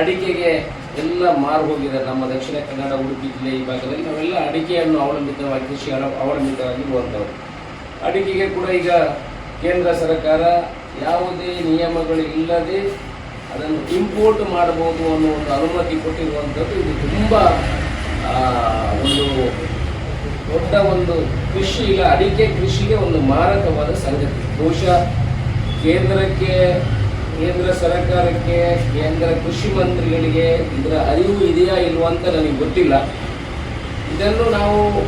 ಅಡಿಕೆಗೆ ಎಲ್ಲ ಮಾರು ಹೋಗಿದೆ. ನಮ್ಮ ದಕ್ಷಿಣ ಕನ್ನಡ, ಉಡುಪಿ ಜಿಲ್ಲೆ ಈ ಭಾಗದಲ್ಲಿ ನಾವೆಲ್ಲ ಅಡಿಕೆಯನ್ನು ಅವಲಂಬಿತವಾಗಿ ಕೃಷಿ ಅವಲಂಬಿತವಾಗಿ ಹೋಗ್ತವೆ ಅಡಿಕೆಗೆ ಕೂಡ ಈಗ ಕೇಂದ್ರ ಸರ್ಕಾರ ಯಾವುದೇ ನಿಯಮಗಳು ಇಲ್ಲದೆ ಅದನ್ನು ಇಂಪೋರ್ಟ್ ಮಾಡಬಹುದು ಅನ್ನೋ ಒಂದು ಅನುಮತಿ ಕೊಟ್ಟಿರುವಂಥದ್ದು ಇದು ತುಂಬ ಒಂದು ದೊಡ್ಡ ಒಂದು ಕೃಷಿ ಈಗ ಅಡಿಕೆ ಕೃಷಿಗೆ ಒಂದು ಮಾರಕವಾದ ಸಂಗತಿ. ಬಹುಶಃ ಕೇಂದ್ರಕ್ಕೆ ಕೇಂದ್ರ ಸರ್ಕಾರಕ್ಕೆ, ಕೇಂದ್ರ ಕೃಷಿ ಮಂತ್ರಿಗಳಿಗೆ ಇದರ ಅರಿವು ಇದೆಯಾ ಇಲ್ವಾ ಅಂತ ನನಗೆ ಗೊತ್ತಿಲ್ಲ. ಇದನ್ನು ನಾವು,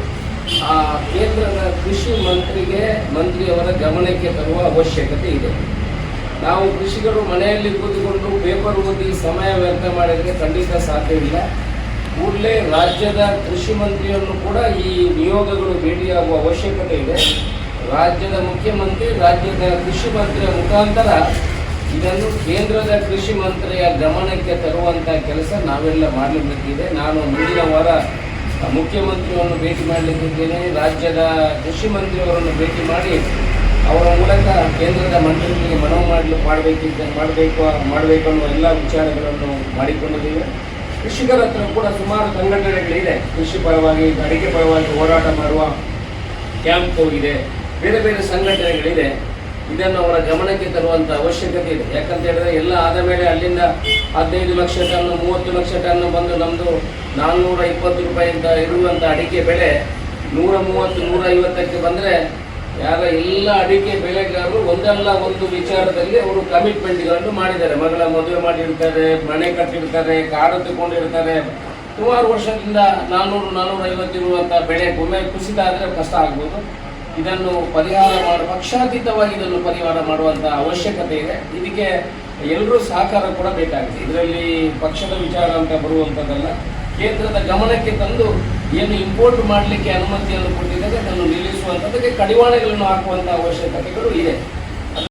ಆ, ಕೇಂದ್ರದ ಕೃಷಿ ಮಂತ್ರಿಗೆ, ಮಂತ್ರಿಯವರ ಗಮನಕ್ಕೆ ತರುವ ಅವಶ್ಯಕತೆ ಇದೆ. ನಾವು ಕೃಷಿಕರು ಮನೆಯಲ್ಲಿ ಕೂತುಕೊಂಡು ಪೇಪರ್ ಓದಿ ಸಮಯ ವ್ಯರ್ಥ ಮಾಡಿದರೆ ಖಂಡಿತ ಸಾಧ್ಯವಿಲ್ಲ ಕೂಡಲೇ ರಾಜ್ಯದ ಕೃಷಿ ಮಂತ್ರಿಯನ್ನು ಕೂಡ ಈ ನಿಯೋಗಗಳು ಭೇಟಿಯಾಗುವ ಅವಶ್ಯಕತೆ ಇದೆ. ರಾಜ್ಯದ ಮುಖ್ಯಮಂತ್ರಿ, ರಾಜ್ಯದ ಕೃಷಿ ಮಂತ್ರಿಯ ಮುಖಾಂತರ ಇದನ್ನು ಕೇಂದ್ರದ ಕೃಷಿ ಮಂತ್ರಿಯ ಗಮನಕ್ಕೆ ತರುವಂಥ ಕೆಲಸ ನಾವೆಲ್ಲ ಮಾಡಲಿಕ್ಕಿದೆ. ನಾನು ಮುಂದಿನ ವಾರ ಮುಖ್ಯಮಂತ್ರಿಯನ್ನು ಭೇಟಿ ಮಾಡಲಿಕ್ಕಿದ್ದೇನೆ. ರಾಜ್ಯದ ಕೃಷಿ ಮಂತ್ರಿಯವರನ್ನು ಭೇಟಿ ಮಾಡಿ ಅವರ ಮೂಲಕ ಕೇಂದ್ರದ ಮಂತ್ರಿಗಳಿಗೆ ಮನವಿ ಮಾಡಲು ಮಾಡಬೇಕಿದ್ದ ಮಾಡಬೇಕು ಮಾಡಬೇಕು ಅನ್ನುವ ಎಲ್ಲ ವಿಚಾರಗಳನ್ನು ಮಾಡಿಕೊಂಡಿದ್ದೇವೆ. ಕೃಷಿಕರ ಹತ್ರ ಕೂಡ ಸುಮಾರು ಸಂಘಟನೆಗಳಿದೆ. ಕೃಷಿ ಪರವಾಗಿ, ಅಡಿಕೆ ಪರವಾಗಿ ಹೋರಾಟ ಮಾಡುವ ಕ್ಯಾಂಪ್ ಇದೆ ಬೇರೆ ಬೇರೆ ಸಂಘಟನೆಗಳಿದೆ. ಇದನ್ನು ಅವರ ಗಮನಕ್ಕೆ ತರುವಂತ ಅವಶ್ಯಕತೆ ಇದೆ. ಯಾಕಂತ ಹೇಳಿದ್ರೆ ಎಲ್ಲ ಆದ ಮೇಲೆ ಅಲ್ಲಿಂದ ಹದಿನೈದು ಲಕ್ಷ ಟನ್, ಮೂವತ್ತು ಲಕ್ಷ ಟನ್ ಬಂದು ನಮ್ಮದು ನಾನ್ನೂರ ಇಪ್ಪತ್ತು ರೂಪಾಯಿ ಅಂತ ಇರುವಂಥ ಅಡಿಕೆ ಬೆಲೆ ನೂರ ಮೂವತ್ತು, ನೂರ ಐವತ್ತಕ್ಕೆ ಬಂದರೆ ಯಾರ ಎಲ್ಲ ಅಡಿಕೆ ಬೆಳೆಗಾರರು ಒಂದಲ್ಲ ಒಂದು ವಿಚಾರದಲ್ಲಿ ಅವರು ಕಮಿಟ್ಮೆಂಟ್ಗಳನ್ನು ಮಾಡಿದ್ದಾರೆ. ಮಗಳ ಮದುವೆ ಮಾಡಿರ್ತಾರೆ, ಮನೆ ಕಟ್ಟಿರ್ತಾರೆ, ಕಾರು ತಗೊಂಡಿರ್ತಾರೆ. ಸುಮಾರು ವರ್ಷದಿಂದ ನಾನ್ನೂರು ನಾನ್ನೂರ ಐವತ್ತಿರುವಂಥ ಬೆಳೆ ಒಮ್ಮೆ ಕುಸಿತ ಆದರೆ ಕಷ್ಟ ಆಗ್ಬೋದು. ಇದನ್ನು ಪರಿಹಾರ ಮಾಡ, ಪಕ್ಷಾತೀತವಾಗಿ ಇದನ್ನು ಪರಿಹಾರ ಮಾಡುವಂಥ ಅವಶ್ಯಕತೆ ಇದೆ. ಇದಕ್ಕೆ ಎಲ್ಲರೂ ಸಹಕಾರ ಕೂಡ ಬೇಕಾಗಿದೆ ಇದರಲ್ಲಿ ಪಕ್ಷದ ವಿಚಾರ ಅಂತ ಬರುವಂಥದ್ದಲ್ಲ ಕೇಂದ್ರದ ಗಮನಕ್ಕೆ ತಂದು ಏನು ಇಂಪೋರ್ಟ್ ಮಾಡಲಿಕ್ಕೆ ಅನುಮತಿಯನ್ನು ಕೊಟ್ಟಿದ್ದಾರೆ, ಅದನ್ನು ನಿಲ್ಲಿಸುವಂಥದ್ದಕ್ಕೆ ಕಡಿವಾಣಗಳನ್ನು ಹಾಕುವಂಥ ಅವಶ್ಯಕತೆಗಳು ಇದೆ.